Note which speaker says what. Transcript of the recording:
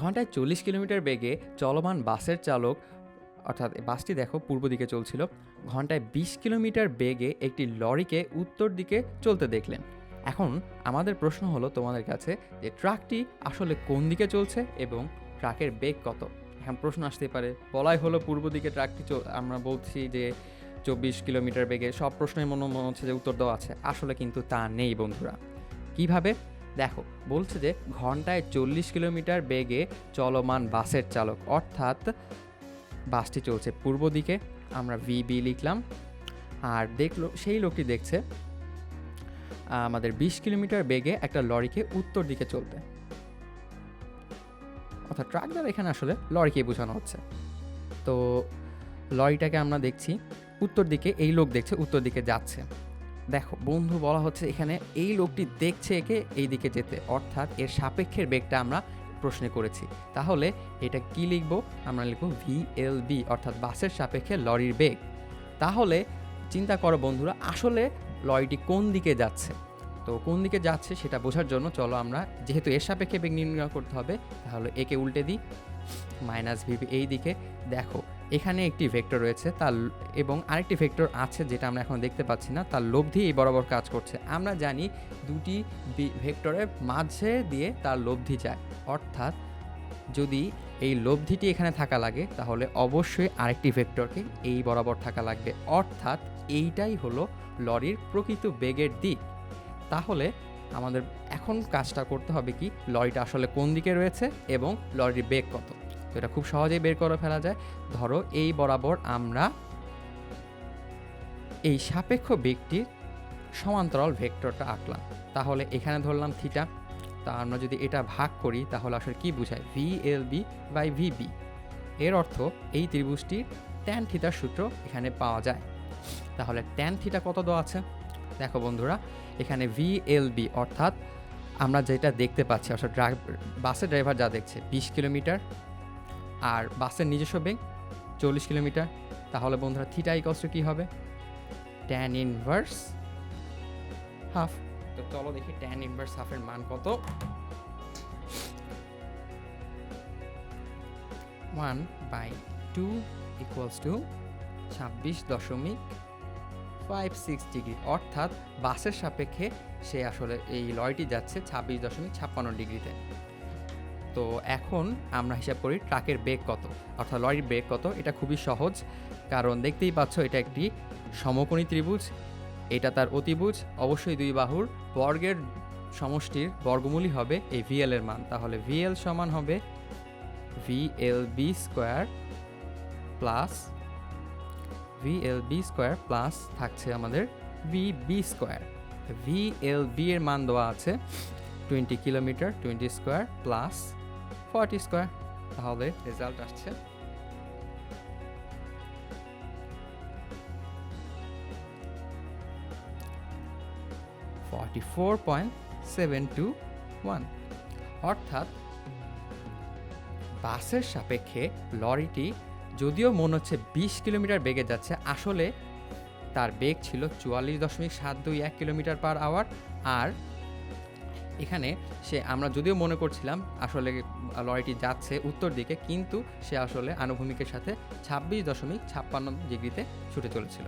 Speaker 1: ঘন্টায় চল্লিশ কিলোমিটার বেগে চলমান বাসের চালক, অর্থাৎ বাসটি দেখো পূর্ব দিকে চলছিল, ঘন্টায় বিশ কিলোমিটার বেগে একটি লরিকে উত্তর দিকে চলতে দেখলেন। এখন আমাদের প্রশ্ন হলো তোমাদের কাছে যে ট্রাকটি আসলে কোন দিকে চলছে এবং ট্রাকের বেগ কত? এখন প্রশ্ন আসতে পারে, বলাই হলো পূর্ব দিকে ট্রাকটি আমরা বলছি যে চব্বিশ কিলোমিটার বেগে সব প্রশ্নের মনে মনে হচ্ছে যে উত্তর দেওয়া আছে, আসলে কিন্তু তা নেই বন্ধুরা। কীভাবে? দেখো, বলছে যে ঘন্টায় চল্লিশ কিলোমিটার বেগে চলমান বাসের চালক, অর্থাৎ বাসটি চলছে পূর্ব দিকে, আমরা ভিবি লিখলাম, আর দেখল, সেই লোকটি দেখছে, আমাদের বিশ কিলোমিটার বেগে একটা লরিকে উত্তর দিকে চলতে। অর্থাৎ ট্রাক দ্বারা এখানে আসলে লরিকে বোঝানো হচ্ছে। তো লরিটাকে আমরা দেখছি, উত্তর দিকে, এই লোক দেখছে, উত্তর দিকে যাচ্ছে। দেখো, বন্ধু বলা হচ্ছে এখানে এই লোকটি দেখছে একে এই দিকে যেতে। অর্থাৎ এর সাপেক্ষের বেগটা আমরা প্রশ্নে করেছি। তাহলে এটা কি লিখব? আমরা লিখব ভিএলবি অর্থাৎ বাসের সাপেক্ষে লরির বেগ। তাহলে চিন্তা করো বন্ধুরা, আসলে লরিটি কোন দিকে যাচ্ছে? তো কোন দিকে যাচ্ছে সেটা বোঝার জন্য চলো আমরা, যেহেতু এর সাপেক্ষে বেগ নির্ণয় করতে হবে, তাহলে একে উল্টে দিই, মাইনাস ভিপি এই দিকে দেখো এখানে একটি ভেক্টর রয়েছে, তার এবং আরেকটি ভেক্টর আছে যেটা আমরা এখন দেখতে পাচ্ছি না, তার লব্ধি এই বরাবর কাজ করছে। আমরা জানি দুটি ভেক্টরের মাঝে দিয়ে তার লব্ধি যায়। অর্থাৎ যদি এই লব্ধিটি এখানে থাকা লাগে, তাহলে অবশ্যই আরেকটি ভেক্টরকে এই বরাবর থাকা লাগবে। অর্থাৎ এইটাই হলো লরির প্রকৃত বেগের দিক। তাহলে আমাদের এখন কাজটা করতে হবে কি, লরিটা আসলে কোন দিকে রয়েছে এবং লরির বেগ কত। এটা খুব সহজেই বের করে ফেলা যায়। ধরো এই বরাবর আমরা এই সাপেক্ষ বেগটির সমান্তরাল ভেক্টরটা আঁকলাম। তাহলে এখানে ধরলাম থিটা। তা আমরা যদি এটা ভাগ করি, তাহলে আসলে কি বোঝায়? V L B by VB এর অর্থ এই ত্রিভুজটির ট্যান থিটার সূত্র এখানে পাওয়া যায়। তাহলে ট্যান থিটা কত দেওয়া আছে? দেখো বন্ধুরা, এখানে ভি এল বি অর্থাৎ আমরা যেটা দেখতে পাচ্ছি, অর্থাৎ বাসের ড্রাইভার যা দেখছে, বিশ কিলোমিটার আর বাসের নিজস্ব বেগ চল্লিশ কিলোমিটার। তাহলে বন্ধুরা থিটা ইকলস টু কী হবে? ট্যান ইনভার্স হাফ তো চলো দেখি ট্যান ইনভার্স হাফের মান কত? One by two equals two ছাব্বিশ দশমিক ফাইভ সিক্স ডিগ্রি অর্থাৎ বাসের সাপেক্ষে সে আসলে এই লয়টি যাচ্ছে ছাব্বিশ দশমিক ছাপ্পান্ন ডিগ্রিতে। তো এখন আমরা হিসাব করি ট্রাকের বেগ কত? অর্থাৎ লরির বেগ কত? এটা খুবই সহজ, কারণ দেখতেই পাচ্ছ এটা একটি সমকোণী ত্রিভুজ, এটা তার অতিভুজ, অবশ্যই দুই বাহুর বর্গের সমষ্টির বর্গমূলই হবে এই ভিএল এর মান। তাহলে ভিএল সমান হবে VL B square plus VL B square plus থাকছে আমাদের V B square VL B এর মান দেওয়া আছে twenty kilometre twenty square plus forty square. তাহলে রেজাল্ট আসছে। অর্থাৎ বাসের সাপেক্ষে লরিটি যদিও মনে হচ্ছে বিশ কিলোমিটার বেগে যাচ্ছে, আসলে তার বেগ ছিল চুয়াল্লিশ দশমিক সাত দুই এক কিলোমিটার পার আওয়ার। আর এখানে সে, আমরা যদিও মনে করছিলাম আসলে লরিটি যাচ্ছে উত্তর দিকে, কিন্তু সে আসলে আনুভূমিকের সাথে ছাব্বিশ দশমিক ছাপ্পান্ন ডিগ্রিতে ছুটে চলেছিল।